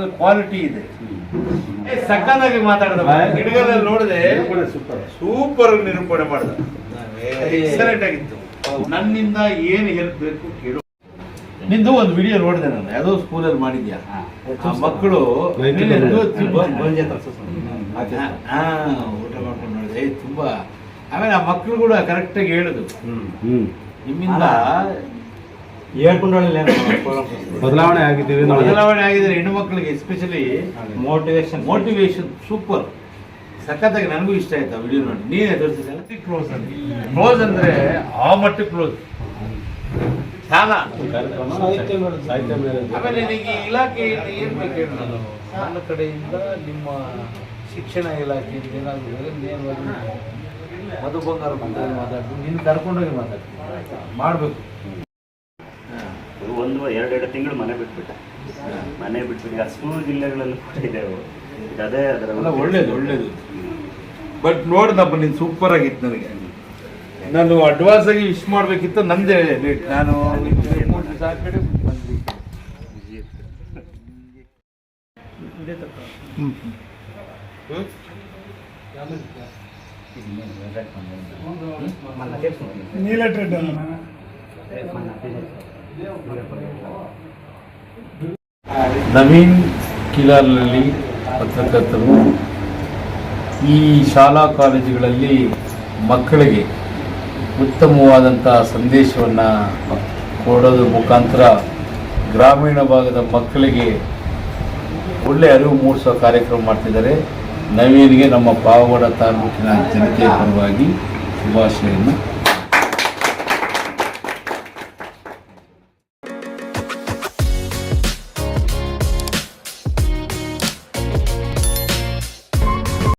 ಅದ್ರಲ್ಲಿ ಕ್ವಾಲಿಟಿ ಇದೆ. ಏ, ಸಕ್ಕತ್ತಾಗಿ ಮಾತಾಡಿದ ಗಿಡಗಳಲ್ಲಿ ನೋಡಿದೆ ಸೂಪರ್ ಸೂಪರ್ ನಿರೂಪಣೆ ಮಾಡಿದ. ಎಕ್ಸಲೆಂಟ್ ಆಗಿತ್ತು. ನನ್ನಿಂದ ಏನು ಹೆಲ್ಪ್ ಬೇಕು ಕೇಳು. ನಿಂದು ಒಂದು ವಿಡಿಯೋ ನೋಡಿದೆ ನಾನು. ಯಾವುದೋ ಸ್ಕೂಲಲ್ಲಿ ಮಾಡಿದ್ಯಾ? ಆ ಮಕ್ಕಳು ಊಟ ಮಾಡ್ಕೊಂಡು ನೋಡಿದೆ. ತುಂಬಾ. ಆಮೇಲೆ ಆ ಮಕ್ಕಳು ಕೂಡ ಕರೆಕ್ಟಾಗಿ ಹೇಳುದು. ಹ್ಮ್. ಬದಲಾವಣೆ ಆಗಿದ್ದೀವಿ ಬದಲಾವಣೆ ಆಗಿದ್ರೆ ಹೆಣ್ಣು ಮಕ್ಕಳಿಗೆ ಎಸ್ಪೆಷಲಿ ಮೋಟಿವೇಶನ್ ಮೋಟಿವೇಶನ್ ಸೂಪರ್ ಸಖತ್ತಾಗಿ ನನಗೂ ಇಷ್ಟ ಆಯ್ತು ಆ ವಿಡಿಯೋ ನೋಡಿ. ನೀನೇ ತೋರಿಸಿದ ಕ್ಲೋಸ್ ಅಂತ ಕ್ಲೋಸ್ ಅಂದ್ರೆ ಆ ಮಟ್ಟಕ್ಕೆ ಕ್ಲೋಸ್ ಸಾಲ. ಆಮೇಲೆ ನಿನಗೆ ಈ ಇಲಾಖೆಯಿಂದ ಏನು ಬೇಕು ಹೇಳು ನಾನು? ನನ್ನ ಕಡೆಯಿಂದ ನಿಮ್ಮ ಶಿಕ್ಷಣ ಇಲಾಖೆಯಿಂದ ಏನಾದರೂ ನೇರವಾಗಿ ಮಧು ಬಂಗಾರ ಮಾತಾಡಿ ಮಾತಾಡ್ತೀನಿ. ನೀನು ಕರ್ಕೊಂಡೋಗಿ ಮಾತಾಡ್ತೀನಿ. ಮಾಡಬೇಕು. ಒಂದು ಎರಡೆರಡು ತಿಂಗಳು ಮನೆ ಬಿಟ್ಬಿಟ್ಟೆ. ಮನೆ ಬಿಟ್ಬಿಟ್ಟು ಅಷ್ಟು ಸ್ಕೂಲ್ ಜಿಲ್ಲೆಗಳಲ್ಲಿ ಕೂಡ ಇದೆ ಅವು. ಅದೇ ಅದರ ಅಲ್ಲ ಒಳ್ಳೇದು ಒಳ್ಳೇದು. ಬಟ್ ನೋಡ್ದಪ್ಪ ನೀನು ಸೂಪರ್ ಆಗಿತ್ತು ನನಗೆ. ನಾನು ಅಡ್ವಾನ್ಸ್ ಆಗಿ ವಿಶ್ ಮಾಡಬೇಕಿತ್ತು ನಂದೇ ಲೇಟ್ ನಾನು ಟ್ರೆಡ್ ದಿವಸ ನವೀನ್ ಕಿಲಾರ್ನಲ್ಲಿ ಪತ್ರಕರ್ತರು ಈ ಶಾಲಾ ಕಾಲೇಜುಗಳಲ್ಲಿ ಮಕ್ಕಳಿಗೆ ಉತ್ತಮವಾದಂಥ ಸಂದೇಶವನ್ನು ಕೊಡೋದ್ರ ಮುಖಾಂತರ ಗ್ರಾಮೀಣ ಭಾಗದ ಮಕ್ಕಳಿಗೆ ಒಳ್ಳೆ ಅರಿವು ಮೂಡಿಸೋ ಕಾರ್ಯಕ್ರಮ ಮಾಡ್ತಿದ್ದಾರೆ. ನವೀನ್ಗೆ ನಮ್ಮ ಪಾವಗಡ ತಾಲೂಕಿನ ಜನತೆಯ ಪರವಾಗಿ ಶುಭಾಶಯವನ್ನು